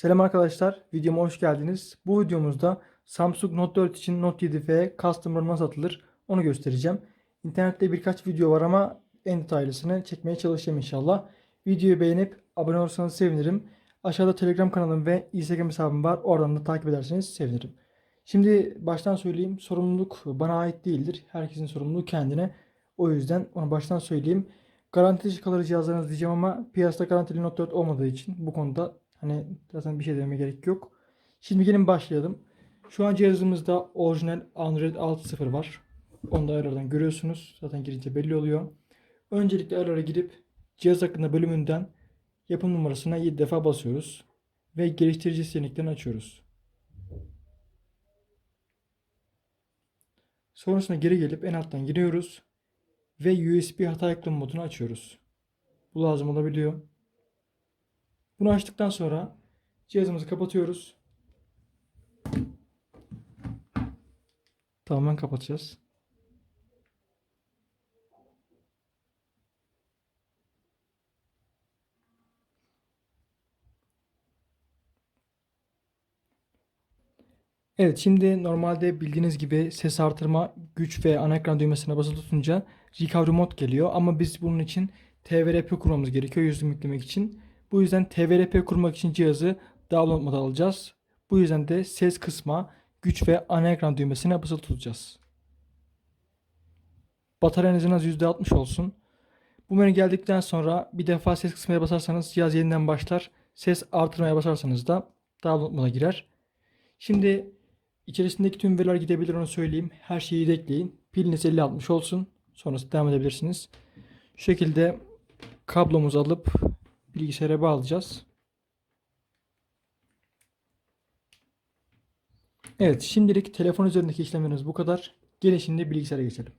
Selam arkadaşlar, videoma hoş geldiniz. Bu videomuzda Samsung Note 4 için Note 7F Customer nasıl atılır onu göstereceğim. İnternette birkaç video var ama en detaylısını çekmeye çalışacağım inşallah. Videoyu beğenip abone olursanız sevinirim. Aşağıda Telegram kanalım ve Instagram hesabım var. Oradan da takip ederseniz sevinirim. Şimdi baştan söyleyeyim. Sorumluluk bana ait değildir. Herkesin sorumluluğu kendine. O yüzden onu baştan söyleyeyim. Garanti dışı kalır cihazlarınız diyeceğim ama piyasada garantili Note 4 olmadığı için bu konuda hani zaten bir şey dememe gerek yok. Şimdi gelin başlayalım. Şu an cihazımızda orijinal Android 6.0 var. Onu da ayarlardan görüyorsunuz. Zaten girince belli oluyor. Öncelikle ayarlara girip cihaz hakkında bölümünden yapım numarasına 7 defa basıyoruz. Ve geliştirici seçeneklerini açıyoruz. Sonrasında geri gelip en alttan giriyoruz. Ve USB hata ekleme modunu açıyoruz. Bu lazım olabiliyor. Bunu açtıktan sonra cihazımızı kapatıyoruz. Tamamen kapatacağız. Evet şimdi normalde bildiğiniz gibi ses artırma güç ve ana ekran düğmesine basılı tutunca recovery mod geliyor. Ama biz bunun için TVRP kurmamız gerekiyor yüzüm yüklemek için. Bu yüzden TVRP kurmak için cihazı download moda alacağız. Bu yüzden de ses kısma, güç ve ana ekran düğmesine basılı tutacağız. Bataryanız az %60 olsun. Bu menü geldikten sonra bir defa ses kısmaya basarsanız cihaz yeniden başlar. Ses artırmaya basarsanız da download moda girer. Şimdi içerisindeki tüm veriler gidebilir onu söyleyeyim. Her şeyi yedekleyin. Piliniz 50-60 olsun. Sonrasında devam edebilirsiniz. Şu şekilde kablomuzu alıp bilgisayara bağlayacağız. Evet, şimdilik telefon üzerindeki işlemlerimiz bu kadar. Gelin şimdi bilgisayara geçelim.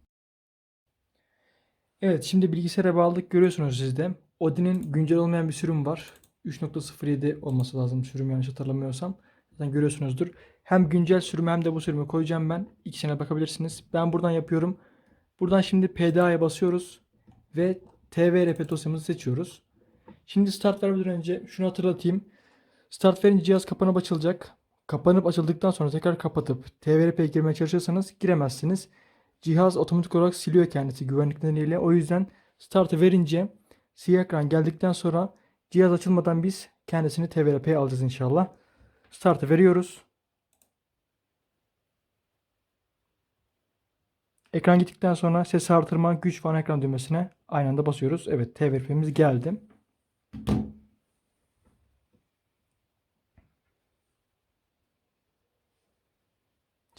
Evet, şimdi bilgisayara bağladık. Görüyorsunuz siz de. Odin'in güncel olmayan bir sürüm var. 3.07 olması lazım sürüm yanlış hatırlamıyorsam. Zaten görüyorsunuzdur. Hem güncel sürüm hem de bu sürümü koyacağım ben. İkisine bakabilirsiniz. Ben buradan yapıyorum. Buradan şimdi PDA'ya basıyoruz. Ve TVRP dosyamızı seçiyoruz. Şimdi start vermeden önce şunu hatırlatayım. Start verince cihaz kapanıp açılacak. Kapanıp açıldıktan sonra tekrar kapatıp TVRP'ye girmeye çalışırsanız giremezsiniz. Cihaz otomatik olarak siliyor kendisi güvenlik nedeniyle. O yüzden startı verince siyah ekran geldikten sonra cihaz açılmadan biz kendisini TVRP'ye alacağız inşallah. Startı veriyoruz. Ekran gittikten sonra ses artırma, güç ana ekran düğmesine aynı anda basıyoruz. Evet TVRP'miz geldi.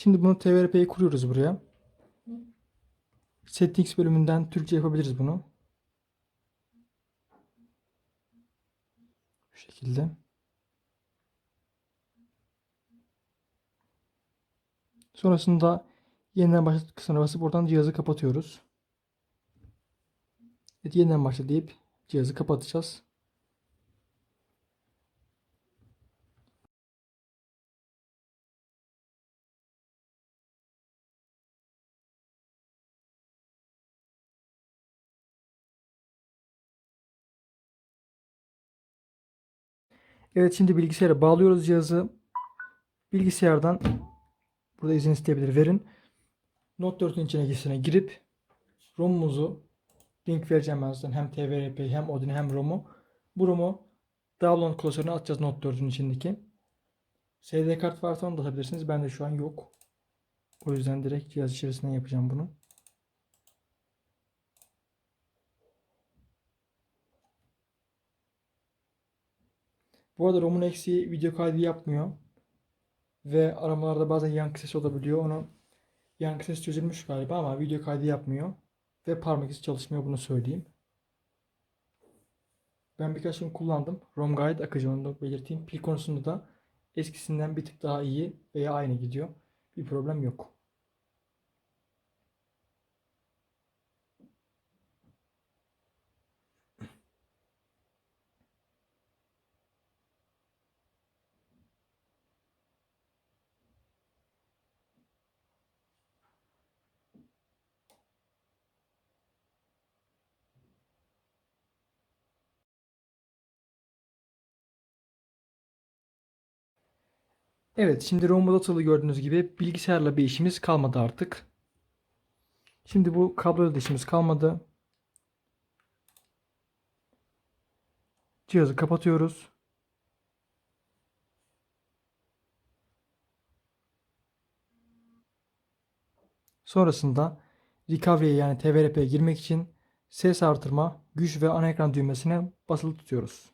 Şimdi bunu TVRP'yi kuruyoruz buraya. Settings bölümünden Türkçe yapabiliriz bunu. Bu şekilde. Sonrasında yeniden başlat kısmına basıp oradan cihazı kapatıyoruz. Evet, yeniden başla deyip cihazı kapatacağız. Evet şimdi bilgisayara bağlıyoruz cihazı. Bilgisayardan burada izin isteyebilir verin. Note 4'ün içine girsine girip ROM'umuzu link vereceğim ben hem TVRP hem Odin hem ROM'u. Bu ROM'u download klasörüne atacağız Note 4'ün içindeki. SD kart varsa onu da atabilirsiniz. Bende şu an yok. O yüzden direkt cihaz içerisinden yapacağım bunu. Bu arada ROM'un eksiği video kaydı yapmıyor. Ve aramalarda bazen yankı sesi olabiliyor. Onu yankı sesi çözülmüş galiba ama video kaydı yapmıyor. Ve parmak izi çalışmıyor bunu söyleyeyim. Ben birkaç gün kullandım. ROM gayet akıcı onu da belirteyim. Pil konusunda da eskisinden bir tık daha iyi veya aynı gidiyor. Bir problem yok. Evet, şimdi ROM'da atılı gördüğünüz gibi bilgisayarla bir işimiz kalmadı artık. Şimdi bu kabloyla da işimiz kalmadı. Cihazı kapatıyoruz. Sonrasında recovery'ye yani TVRP'ye girmek için ses artırma, güç ve ana ekran düğmesine basılı tutuyoruz.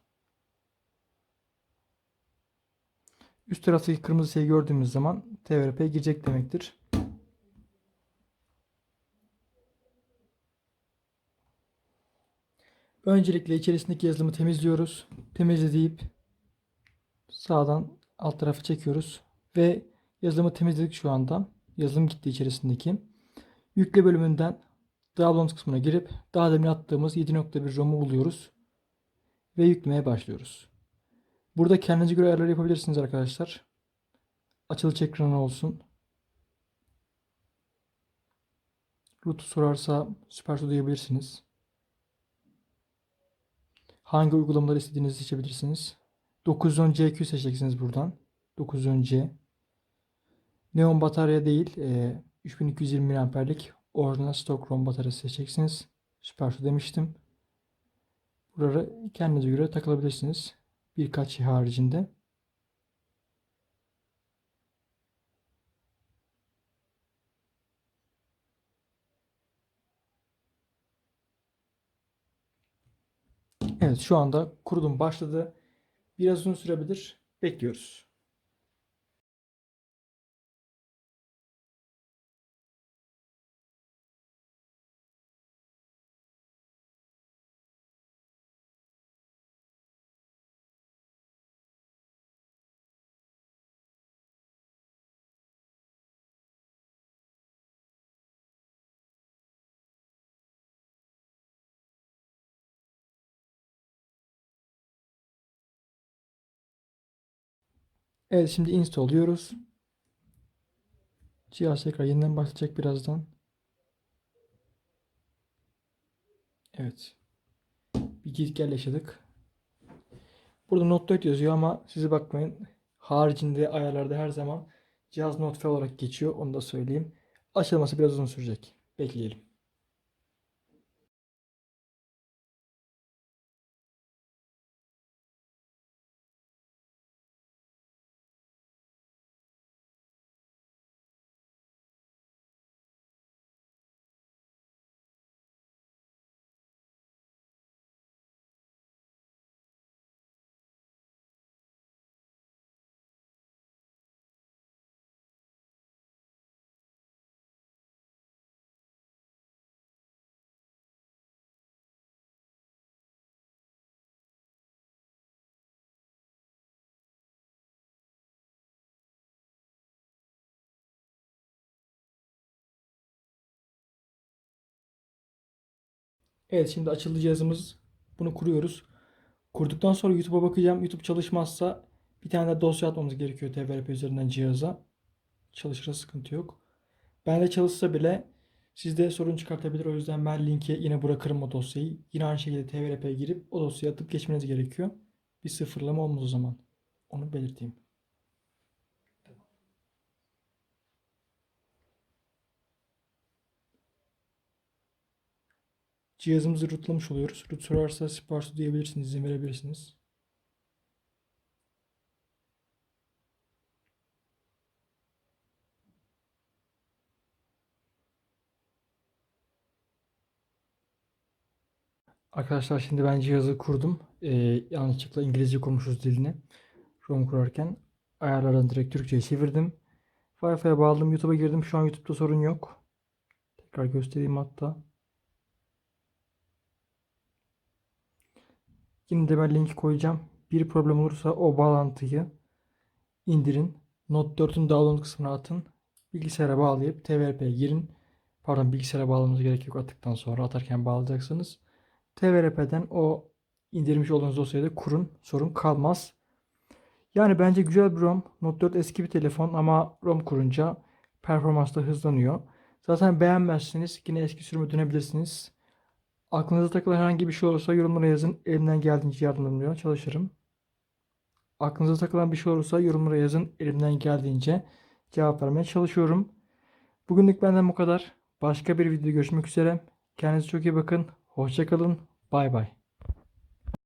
Üst taraftaki kırmızı şeyi gördüğümüz zaman TVRP'ye girecek demektir. Öncelikle içerisindeki yazılımı temizliyoruz. Temizle sağdan alt tarafa çekiyoruz ve yazılımı temizledik şu anda. Yazılım gitti içerisindeki. Yükle bölümünden Downloads kısmına girip daha demin attığımız 7.1 ROM'u buluyoruz ve yüklemeye başlıyoruz. Burada kendinize göre ayarlar yapabilirsiniz arkadaşlar. Açılış ekranı olsun. Root'u sorarsa Superso diyebilirsiniz. Hangi uygulamaları istediğinizi seçebilirsiniz. 910CQ seçeceksiniz buradan. 910C. Neon batarya değil. E, 3220 mAh'lik orijinal stok ROM bataryası seçeceksiniz. Superso demiştim. Buraları kendinize göre takılabilirsiniz. Birkaç şey haricinde. Evet şu anda kurulum başladı. Biraz uzun sürebilir. Bekliyoruz. Evet şimdi install oluyoruz. Cihaz tekrar yeniden başlayacak birazdan. Evet. Bir git gel yaşadık. Burada Note 4 yazıyor ama size bakmayın. Haricinde ayarlarda her zaman cihaz Note F olarak geçiyor. Onu da söyleyeyim. Açılması biraz uzun sürecek. Bekleyelim. Evet şimdi açıldı cihazımız. Bunu kuruyoruz. Kurduktan sonra YouTube'a bakacağım. YouTube çalışmazsa bir tane de dosya atmamız gerekiyor TVRP üzerinden cihaza. Çalışırsa sıkıntı yok. Ben de çalışsa bile sizde sorun çıkartabilir. O yüzden ben linki yine bırakırım o dosyayı. Yine aynı şekilde TVRP'ye girip o dosyayı atıp geçmeniz gerekiyor. Bir sıfırlama olmaz o zaman. Onu belirteyim. Cihazımızı rootlamış oluyoruz. Root sorarsa sipariş diyebilirsiniz, izin verebilirsiniz. Arkadaşlar şimdi ben cihazı kurdum. Ee, yanlışlıkla İngilizce kurmuşuz dilini. ROM kurarken ayarlardan direkt Türkçe'ye çevirdim. Wi-Fi'ye bağladım. YouTube'a girdim. Şu an YouTube'da sorun yok. Tekrar göstereyim hatta. Yine de ben linki koyacağım. Bir problem olursa o bağlantıyı indirin. Note 4'ün download kısmına atın. Bilgisayara bağlayıp TVRP'ye girin. Pardon bilgisayara bağlamanız gerek yok attıktan sonra atarken bağlayacaksınız. TVRP'den o indirmiş olduğunuz dosyayı da kurun. Sorun kalmaz. Yani bence güzel bir ROM. Note 4 eski bir telefon ama ROM kurunca performans da hızlanıyor. Zaten beğenmezseniz yine eski sürüme dönebilirsiniz. Aklınıza takılan herhangi bir şey olursa yorumlara yazın. Elimden geldiğince yardımcı olmaya çalışırım. Aklınıza takılan bir şey olursa yorumlara yazın. Elimden geldiğince cevap vermeye çalışıyorum. Bugünlük benden bu kadar. Başka bir videoda görüşmek üzere. Kendinize çok iyi bakın. Hoşçakalın. Bay bay.